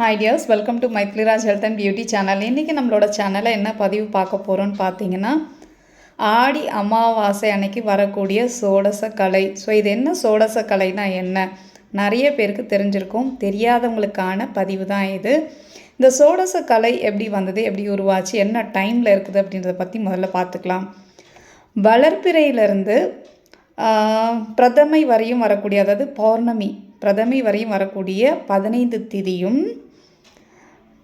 Hi dears welcome to Mythiliraj health and beauty channel இன்றைக்கி நம்மளோட சேனலில் என்ன பதிவு பார்க்க போகிறோன்னு பார்த்தீங்கன்னா ஆடி அமாவாசை அன்னைக்கு வரக்கூடிய சோடச கலை. ஸோ இது என்ன சோடச என்ன? நிறைய பேருக்கு தெரிஞ்சிருக்கும். தெரியாதவங்களுக்கான பதிவு தான் இது. இந்த சோடச கலை எப்படி வந்தது எப்படி உருவாச்சு என்ன டைமில் இருக்குது அப்படின்றத பற்றி முதல்ல பார்த்துக்கலாம். வளர்ப்பிறையிலிருந்து பிரதமை வரையும் வரக்கூடிய அதாவது பௌர்ணமி பிரதமை வரையும் வரக்கூடிய பதினைந்து திதியும்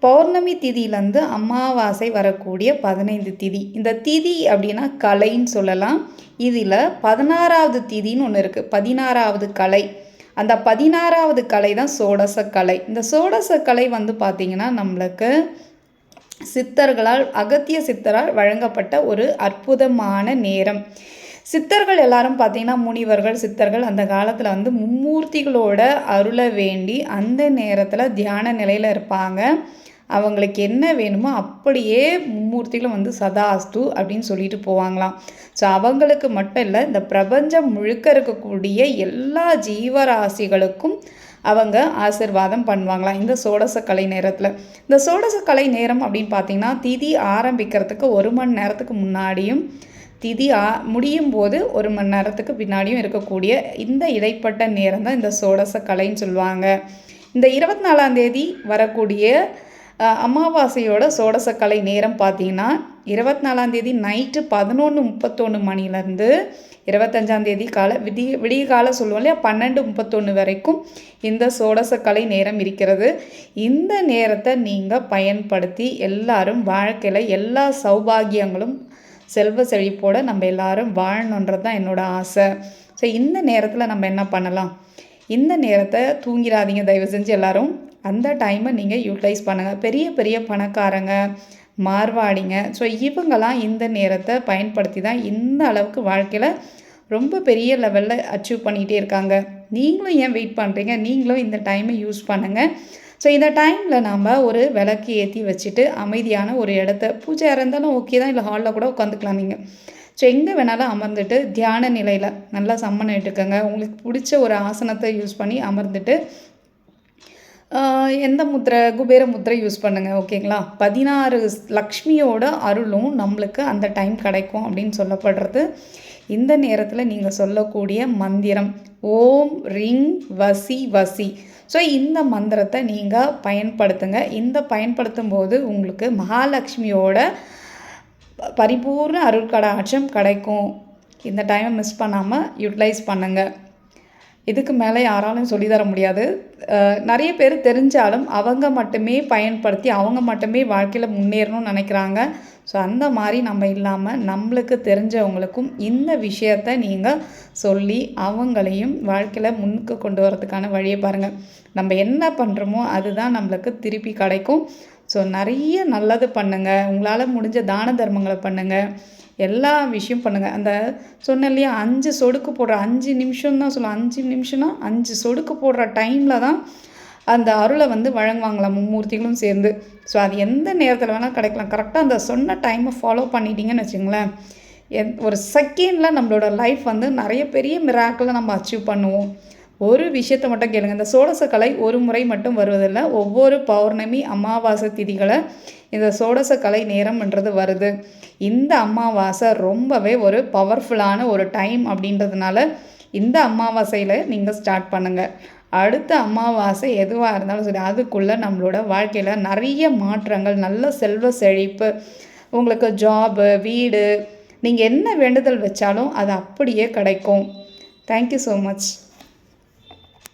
பௌர்ணமி திதியிலேருந்து அமாவாசை வரக்கூடிய பதினைந்து திதி. இந்த திதி அப்படின்னா கலைன்னு சொல்லலாம். இதில் பதினாறாவது திதின்னு ஒன்று இருக்குது பதினாறாவது கலை. அந்த பதினாறாவது கலை தான் சோடச கலை. இந்த சோடச கலை வந்து பார்த்திங்கன்னா நம்மளுக்கு சித்தர்களால் அகத்திய சித்தரால் வழங்கப்பட்ட ஒரு அற்புதமான நேரம். சித்தர்கள் எல்லாரும் பார்த்தீங்கன்னா முனிவர்கள் சித்தர்கள் அந்த காலத்தில் வந்து மும்மூர்த்திகளோட அருளை வேண்டி அந்த நேரத்தில் தியான நிலையில் இருப்பாங்க. அவங்களுக்கு என்ன வேணுமோ அப்படியே மும்மூர்த்திகளும் வந்து சதாஸ்து அப்படின்னு சொல்லிட்டு போவாங்களாம். ஸோ அவங்களுக்கு மட்டும் இல்லை இந்த பிரபஞ்சம் முழுக்க இருக்கக்கூடிய எல்லா ஜீவராசிகளுக்கும் அவங்க ஆசிர்வாதம் பண்ணுவாங்களாம் இந்த சோடச கலை நேரத்தில். இந்த சோடச கலை நேரம் அப்படின்னு பார்த்தீங்கன்னா திதி ஆரம்பிக்கிறதுக்கு ஒரு மணி நேரத்துக்கு முன்னாடியும் திதி ஆ முடியும் போது ஒரு மணி நேரத்துக்கு பின்னாடியும் இருக்கக்கூடிய இந்த இடைப்பட்ட நேரம் தான் இந்த சோடச கலைன்னு சொல்லுவாங்க. இந்த இருபத்தி நாலாம் தேதி வரக்கூடிய அமாவாசையோட சோடசக்கலை கலை நேரம் பார்த்தீங்கன்னா இருபத்தி நாலாம் தேதி நைட்டு பதினொன்று முப்பத்தொன்று மணிலேருந்து இருபத்தஞ்சாம் தேதி கால விடிய விடிய கால சொல்லுவோம் இல்லையா? பன்னெண்டு முப்பத்தொன்று வரைக்கும் இந்த சோடசக்கலை நேரம் இருக்கிறது. இந்த நேரத்தை நீங்கள் பயன்படுத்தி எல்லாரும் வாழ்க்கையில் எல்லா சௌபாகியங்களும் செல்வ செழிப்போடு நம்ம எல்லாரும் வாழணுன்றது தான் என்னோட ஆசை. ஸோ இந்த நேரத்தில் நம்ம என்ன பண்ணலாம்? இந்த நேரத்தை தூங்கிடாதீங்க. தயவு செஞ்சு எல்லாரும் அந்த டைமை நீங்கள் யூட்டிலைஸ் பண்ணுங்கள் பெரிய பெரிய பணக்காரங்க மார்வாடிங்க. ஸோ இவங்கெல்லாம் இந்த நேரத்தை பயன்படுத்தி தான் இந்த அளவுக்கு வாழ்க்கையில் ரொம்ப பெரிய லெவலில் அச்சீவ் பண்ணிகிட்டே இருக்காங்க. நீங்களும் ஏன் வெயிட் பண்ணுறீங்க நீங்களும் இந்த டைமை யூஸ் பண்ணுங்கள் ஸோ இந்த டைமில் நாம் ஒரு விளக்கு ஏற்றி வச்சுட்டு அமைதியான ஒரு இடத்த பூஜை இருந்தாலும் ஓகே தான். இல்லை ஹாலில் கூட உட்காந்துக்கலாம் நீங்கள் ஸோ எங்கே வேணாலும் அமர்ந்துட்டு தியான நிலையில் நல்லா சம்மன் எடுத்துக்கோங்க உங்களுக்கு பிடிச்ச ஒரு ஆசனத்தை யூஸ் பண்ணி அமர்ந்துட்டு எந்த முத்திரை குபேர முத்திரை யூஸ் பண்ணுங்கள் ஓகேங்களா? பதினாறு லக்ஷ்மியோட அருளும் நம்மளுக்கு அந்த டைம் கிடைக்கும் அப்படின்னு சொல்லப்படுறது. இந்த நேரத்தில் நீங்கள் சொல்லக்கூடிய மந்திரம் ஓம் ரிங் வசி வசி. ஸோ இந்த மந்திரத்தை நீங்கள் பயன்படுத்துங்க. இந்த பயன்படுத்தும் போது உங்களுக்கு மகாலட்சுமியோட பரிபூர்ண அருட்கடாட்சம் கிடைக்கும். இந்த டைமை மிஸ் பண்ணாமல் யூட்டிலைஸ் பண்ணுங்கள் இதுக்கு மேலே யாராலும் சொல்லித்தர தர முடியாது. நிறைய பேர் தெரிஞ்சாலும் அவங்க மட்டுமே பயன்படுத்தி அவங்க மட்டுமே வாழ்க்கையில் முன்னேறணும்னு நினைக்கிறாங்க. ஸோ அந்த மாதிரி நம்ம இல்லாமல் நம்மளுக்கு தெரிஞ்சவங்களுக்கும் இந்த விஷயத்த நீங்கள் சொல்லி அவங்களையும் வாழ்க்கையில் முன்னுக்கு கொண்டு வரதுக்கான வழியை பாருங்கள் நம்ம என்ன பண்ணுறோமோ அதுதான் நம்மளுக்கு திருப்பி கிடைக்கும். ஸோ நிறைய நல்லது பண்ணுங்கள் உங்களால் முடிஞ்ச தான தர்மங்களை பண்ணுங்கள் எல்லா விஷயம் பண்ணுங்கள் அந்த சொன்னேன் இல்லையா அஞ்சு சொடுக்கு போடுற அஞ்சு நிமிஷம் தான் சொல்லுவோம் அஞ்சு நிமிஷம்னா அஞ்சு சொடுக்கு போடுற டைமில் தான் அந்த அருளை வந்து வழங்குவாங்களாம் மும்மூர்த்திகளும் சேர்ந்து. ஸோ அது எந்த நேரத்தில் வேணால் கிடைக்கலாம். கரெக்டாக அந்த சொன்ன டைமை ஃபாலோ பண்ணிட்டீங்கன்னு வச்சுங்களேன் எந் ஒரு செகண்டில் நம்மளோட லைஃப் வந்து நிறைய பெரிய மிராக்கில் நம்ம அச்சீவ் பண்ணுவோம். ஒரு விஷயத்தை மட்டும் கேளுங்க. இந்த சோடச கலை ஒரு முறை மட்டும் வருவதில்லை. ஒவ்வொரு பௌர்ணமி அமாவாசை திதிகளை இந்த சோடச கலை நேரம்ன்றது வருது. இந்த அமாவாசை ரொம்பவே ஒரு பவர்ஃபுல்லான ஒரு டைம் அப்படின்றதுனால இந்த அமாவாசையில் நீங்கள் ஸ்டார்ட் பண்ணுங்கள் அடுத்த அமாவாசை எதுவாக இருந்தாலும் சரி அதுக்குள்ளே நம்மளோட வாழ்க்கையில் நிறைய மாற்றங்கள் நல்ல செல்வ செழிப்பு உங்களுக்கு ஜாபு வீடு நீங்கள் என்ன வேண்டுதல் வச்சாலும் அது அப்படியே கிடைக்கும். Thank you so much